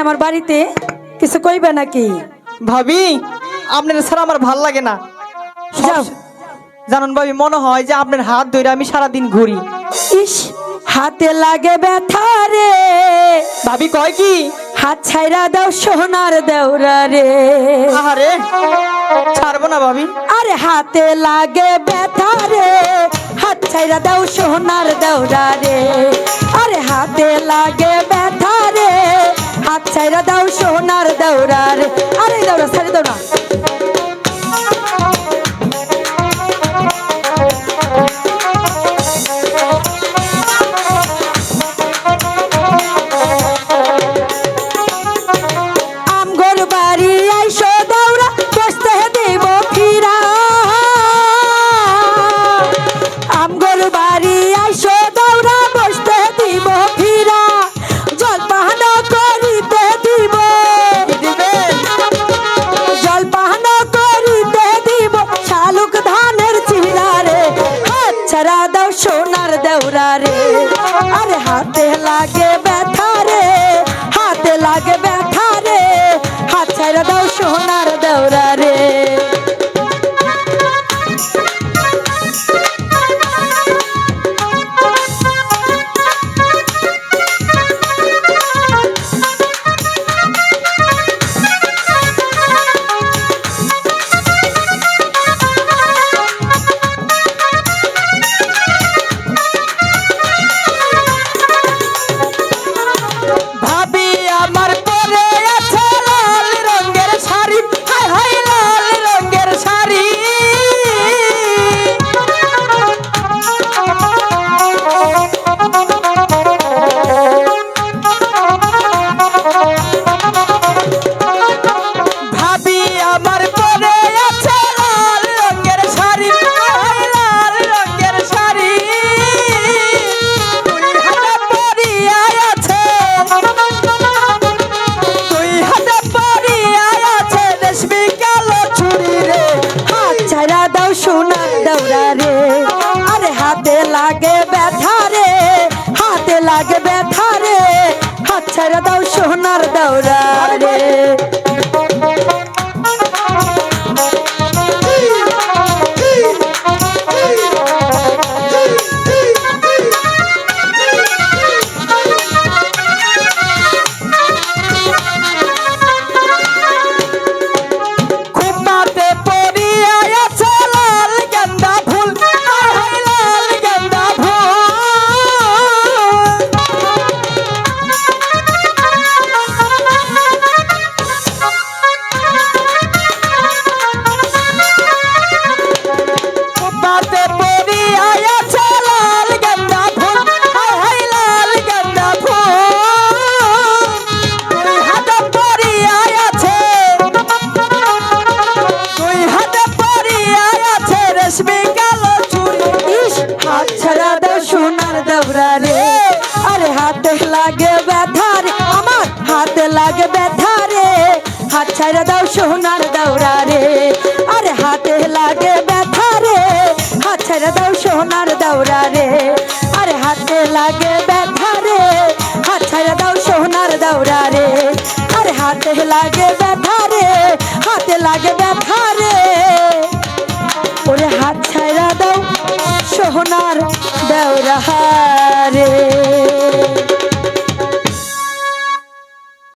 আমার বাড়িতে কিছু কইবে নাকি? ভাবি আপনার ছাড়া আমার ভালো লাগে না। যাও। জানেন ভাবি মনে হয় যে আপনার হাত ধরে আমি সারাদিন ঘুরি। ইস হাতে লাগে ব্যথা রে। ভাবি কয় কি? হাত ছাইরা দাও সোনার দেওরা রে। আরে ছাড়বো না ভাবি। আরে হাতে লাগে ব্যথা রে। হাত ছাইরা দাও সোনার দেওরা রে। আরে হাতে লাগে ছাইরা দাও সোনার দৌড়ার আরে দৌড়া ছাড়ি দাও दुख সোনার দেওরা রে ছাড়া দাও, সোনার দৌড়া রে। আরে হাতে লাগে ব্যথা রে। হাত ছাড়া দাও, সোনার দৌড়া রে। আরে হাতে লাগে ব্যথা রে। হাত ছাড়া দাও, সোনার দৌড়া রে। আরে হাতে লাগে ব্যথা রে। হাতে লাগে ব্যথা রে। ওরে হাত ছাইরা দাও সোহনার দৌড়া রে।